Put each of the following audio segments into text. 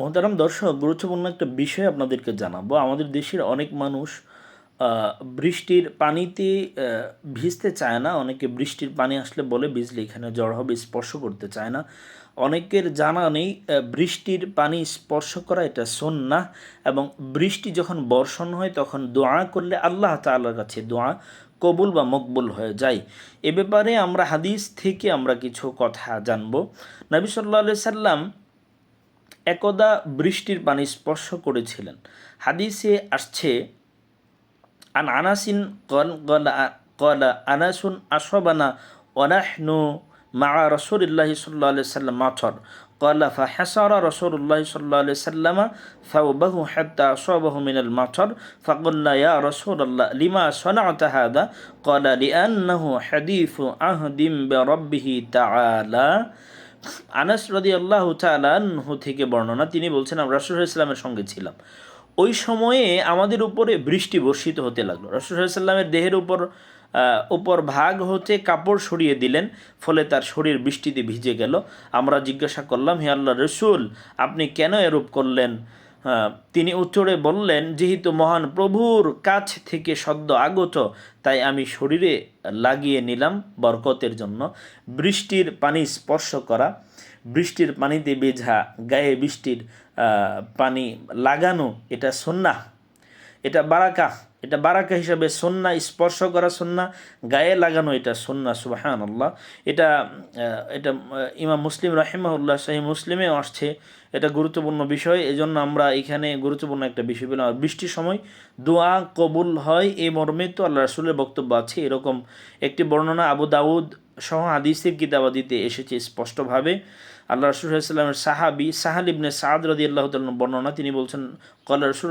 মহতারাম দর্শক, গুরুত্বপূর্ণ একটা বিষয় আপনাদেরকে জানাব। আমাদের দেশের অনেক মানুষ বৃষ্টির পানিতে ভিজতে চায় না। অনেকে বৃষ্টির পানি আসলে বলে, ভিজলে এখানে জ্বর হবে, স্পর্শ করতে চায় না। অনেকের জানা নেই বৃষ্টির পানি স্পর্শ করা এটা সন্না এবং বৃষ্টি যখন বর্ষণ হয়, তখন দোয়া করলে আল্লাহ তাআলার কাছে দোয়া কবুল বা মকবুল হয়ে যায়। এ ব্যাপারে আমরা হাদিস থেকে আমরা কিছু কথা জানব। নবী সাল্লাহ সাল্লাম একদা বৃষ্টির পানি স্পর্শ করেছিলেন। হাদিসে আসছে, আন আনাসিন আনাসুন আসবানা অনাহনু মা রসুল্লাহ সাল্লাম মাথর ফা রসুল্লাহ সাল্লামা মিনাল মাথর রসুল্লাহ লিমা হাদিফু বে রব্বিহি আনাস রদি আল্লাহ তালাহু থেকে বর্ণনা, তিনি বলছেন, আমরা রাসুল ইসলামের সঙ্গে ছিলাম। ওই সময়ে আমাদের উপরে বৃষ্টি বর্ষিত হতে লাগল। রাসুল ইসলামের দেহের উপর উপর ভাগ হতে কাপড় সরিয়ে দিলেন, ফলে তার শরীর বৃষ্টিতে ভিজে গেল। আমরা জিজ্ঞাসা করলাম, হে আল্লাহ রসুল, আপনি কেন এরূপ করলেন? তিনি উত্তরে বললেন, যেহেতু মহান প্রভুর কাছ থেকে সদ্য আগত, তাই আমি শরীরে লাগিয়ে নিলাম বরকতের জন্য। বৃষ্টির পানি স্পর্শ করা, বৃষ্টির পানিতে বেঝা গায়ে বৃষ্টির পানি লাগানো, এটা সন্না এটা বারাকা এটা বারাকা হিসাবে সন্না স্পর্শ করা সন্না গায়ে লাগানো এটা সন্না সুবাহান আল্লাহ এটা এটা ইমাম মুসলিম রাহিমাহুল্লাহ সাহি মুসলিমেও আসছে। এটা গুরুত্বপূর্ণ বিষয়, এজন্য আমরা এখানে গুরুত্বপূর্ণ একটা বিষয় পেলাম। বৃষ্টির সময় দোয়া কবুল হয়, এই মর্মে তো আল্লাহ রসুলের বক্তব্য আছে। এরকম একটি বর্ণনা আবু দাউদ সহ হাদিসের কিতাবাদিতে এসেছে স্পষ্টভাবে। আল্লাহ রসুল সাল্লামের সাহাবি সাহাল ইবনে সাদ রদি আল্লাহ বর্ণনা, তিনি বলছেন, কল রসুল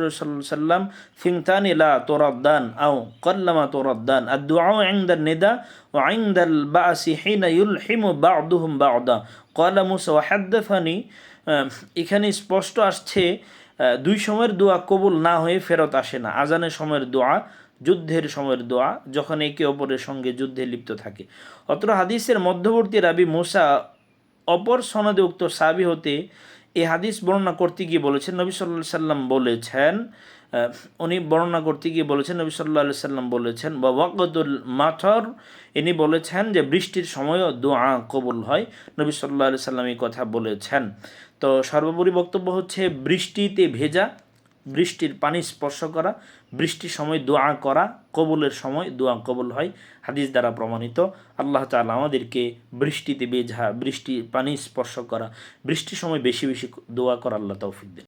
সাল্লাম ফিংতান ইলা তোরাদ্দান আও কল্লামা তোরাদ্দান আর দোয়াও আইন্দার নেদা ও আইন্দাল বাসি হিনা ইউল হিমু বাউদুহুম বাউদা কলা মুসা ওয়াহাদ্দাফানি এখানে স্পষ্ট আসছে দুই সময়ের দোয়া কবুল না হয়ে ফেরত আসে না। আজানের সময়ের দোয়া যুদ্ধের সময়ের দোয়া, যখন একে অপরের সঙ্গে যুদ্ধে লিপ্ত থাকে। অত্র হাদিসের মধ্যবর্তী রাবি মুসা অপর সনদে উক্ত সাবি হতে এই হাদিস বর্ণনা করতে গিয়ে বলেছেন, নবী সাল্লাহ সাল্লাম বলেছেন উনি বর্ণনা করতে গিয়ে বলেছেন, নবী সাল্লাহ সাল্লাম বলেছেন বা ওয়াকদুল মাথর ইনি বলেছেন যে বৃষ্টির সময়ও দোয়া কবুল হয়, নবী সাল্লাহ সাল্লাম এই কথা বলেছেন। তো সর্বোপরি বক্তব্য হচ্ছে, বৃষ্টিতে ভেজা বৃষ্টির পানি স্পর্শ করা, বৃষ্টির সময় দোয়া করা, কবুলের সময় দোয়া কবুল হয়, হাদিস দ্বারা প্রমাণিত। আল্লাহ তালা আমাদেরকে বৃষ্টিতে বেঝা বৃষ্টির পানি স্পর্শ করা, বৃষ্টির সময় বেশি বেশি দোয়া করা আল্লাহ তৌফিক দেন।